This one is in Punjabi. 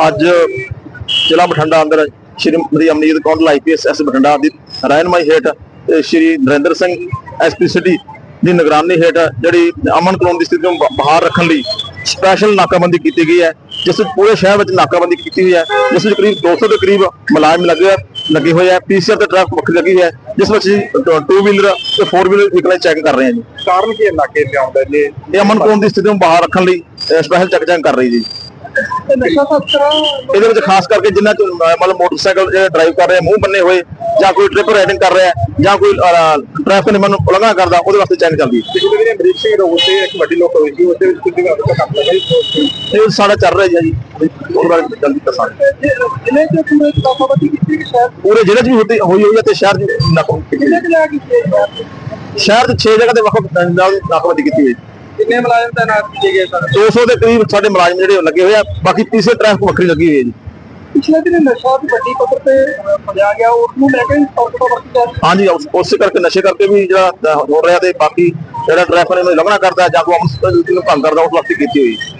ਅੱਜ ਜ਼ਿਲ੍ਹਾ ਬਠਿੰਡਾ ਅੰਦਰ ਸ਼੍ਰੀਮਤੀ ਅਮਨੀਤ ਕੌਰ ਆਈਪੀਐਸ ਐਸ ਬਠਿੰਡਾ ਦੀ ਰਹਿਨਮਾਈ ਹੇਠ ਤੇ ਸ਼੍ਰੀ ਨਰਿੰਦਰ ਸਿੰਘ ਐਸਪੀ ਸਿਟੀ ਦੀ ਨਿਗਰਾਨੀ ਹੇਠ ਜਿਹੜੀ ਅਮਨ ਕਾਨੂੰਨ ਦੀ ਸਥਿਤੀ ਨੂੰ ਬਾਹਰ ਰੱਖਣ ਲਈ ਸਪੈਸ਼ਲ ਨਾਕਾਬੰਦੀ ਕੀਤੀ ਗਈ ਹੈ ਜਿਸ ਵਿੱਚ ਪੂਰੇ ਸ਼ਹਿਰ ਵਿੱਚ ਨਾਕਾਬੰਦੀ ਕੀਤੀ ਹੋਈ ਹੈ ਜਿਸ ਵਿੱਚ ਕਰੀਬ 200 ਦੇ ਕਰੀਬ ਮੁਲਾਜ਼ਮ ਲੱਗੇ ਲੱਗੇ ਹੋਏ ਆ ਪੀਸੀਆਰ ਤੇ ਟਰੈਫਿਕ ਵੱਖਰੀ ਲੱਗੀ ਹੋਈ ਹੈ ਜਿਸ ਵਿੱਚ 2 ਵੀਲਰ ਤੇ 4 ਵੀਲਰ ਵਹੀਕਲਾਂ ਚੈਕਿੰਗ ਕਰ ਰਹੇ ਹਾਂ ਜੀ। ਕਾਰਨ ਕੀ ਨਾਕੇ ਤੇ ਆਉਂਦਾ ਜੀ? ਇਹ ਅਮਨ ਕਾਨੂੰਨ ਦੀ ਸਥਿਤੀ ਨੂੰ ਬਾਹਰ ਰੱਖਣ ਲਈ ਸਪੈਸ਼ਲ ਚੈੱਕ ਚੈੱਕ ਕਰ ਰਹੀ ਜੀ। ਨਸ਼ਾ ਤਸਕਰਾਂ ਇਹਦੇ ਵਿੱਚ ਖਾਸ ਕਰਕੇ ਜਿਨ੍ਹਾਂ ਚ ਮਤਲਬ ਮੋਟਰਸਾਈਕਲ ਜਿਹੜੇ ਡਰਾਈਵ ਕਰ ਰਹੇ ਮੂੰਹ ਬੰਨੇ ਹੋਏ ਜਾਂ ਕੋਈ ਟ੍ਰਿਪ ਰਾਈਡਿੰਗ ਕਰ ਰਿਹਾ ਹੈ, ਜਾਂ ਕੋਈ ਟ੍ਰੈਫਿਕ ਨਿਯਮਾਂ ਨੂੰ ਉਲੰਘਣਾ ਕਰਦਾ ਉਹਦੇ ਵਾਸਤੇ ਚੈੱਕ ਚੱਲਦੀ ਹੈ। ਪਿਛਲੇ ਦਿਨ ਅਮਰੀਕ ਸਿੰਘ ਰੋਡ ਤੇ ਇੱਕ ਵੱਡੀ ਲੋਕ ਹੋਈ ਸੀ ਉਹਦੇ ਵਿੱਚ ਤੁਸੀਂ ਦਾ ਕੰਮ ਲੱਗਾ ਜੀ ਇਹ ਸਾਡਾ ਚੱਲ ਰਿਹਾ ਜੀ ਉਹਦੇ ਬਾਰੇ ਜਲਦੀ ਦੱਸਾਂਗੇ। ਜ਼ਿਲ੍ਹੇ ਚ ਪੂਰੇ ਨਾਕਾਬੰਦੀ ਕੀਤੀ ਕਿ ਸ਼ਾਇਦ? ਪੂਰੇ ਜ਼ਿਲ੍ਹੇ 'ਚ ਵੀ ਹੋਈ ਹੋਈ ਹੋਈ ਹੈ ਤੇ ਸ਼ਹਿਰ 'ਚ ਕੀਤੀ ਹੈ ਹੈ। ਸ਼ਹਿਰ 'ਚ 6 ਜਗ੍ਹਾ ਤੇ ਵੱਖ ਵੱਖ ਨਾਲ ਨਾਕਾਬੰਦੀ ਕੀਤੀ ਹੋਈ ਹੈ। ਕਿੰਨੇ ਮੁਲਾਜ਼ਮ ਤਾਇਨਾਤ ਕੀਤੇ ਗਏ ਸਨ 200 ਦੇ ਕਰੀਬ ਸਾਡੇ ਮੁਲਾਜ਼ਮ ਜਿਹੜੇ ਉਹ ਲੱਗੇ ਹੋਏ ਆ ਬਾਕੀ ਤੀਸਰੇ ਟ੍ਰੈਫਿਕ ਵੱਖਰੀ ਲੱਗੀ ਹੋਈ ਹੈ ਜੀ। ਪਿਛਲੇ ਦਿਨ ਨਸ਼ਾ ਦੀ ਵੱਡੀ ਪੱਧਰ ਤੇ ਫੜਿਆ ਗਿਆ ਉਸ ਨੂੰ ਲੈ ਕੇ ਸਖਤ ਤੋਂ ਵਰਤੀ ਜਾ ਹਾਂਜੀ ਉਸ- ਉਸੇ ਕਰਕੇ ਨਸ਼ੇ ਕਰਕੇ ਵੀ ਜਿਹੜਾ ਹੋ ਰਿਹਾ ਤੇ ਬਾਕੀ ਜਿਹੜਾ ਟ੍ਰੈਫਿਕ ਨੂੰ ਉਲੰਘਣਾ ਕਰਦਾ ਜਾਂ ਕੋਈ ਅਮਨ ਨੂੰ ਭੰਗ ਕਰਦਾ ਉਸ ਵਾਸਤੇ ਕੀਤੀ ਹੋਈ ਹੈ।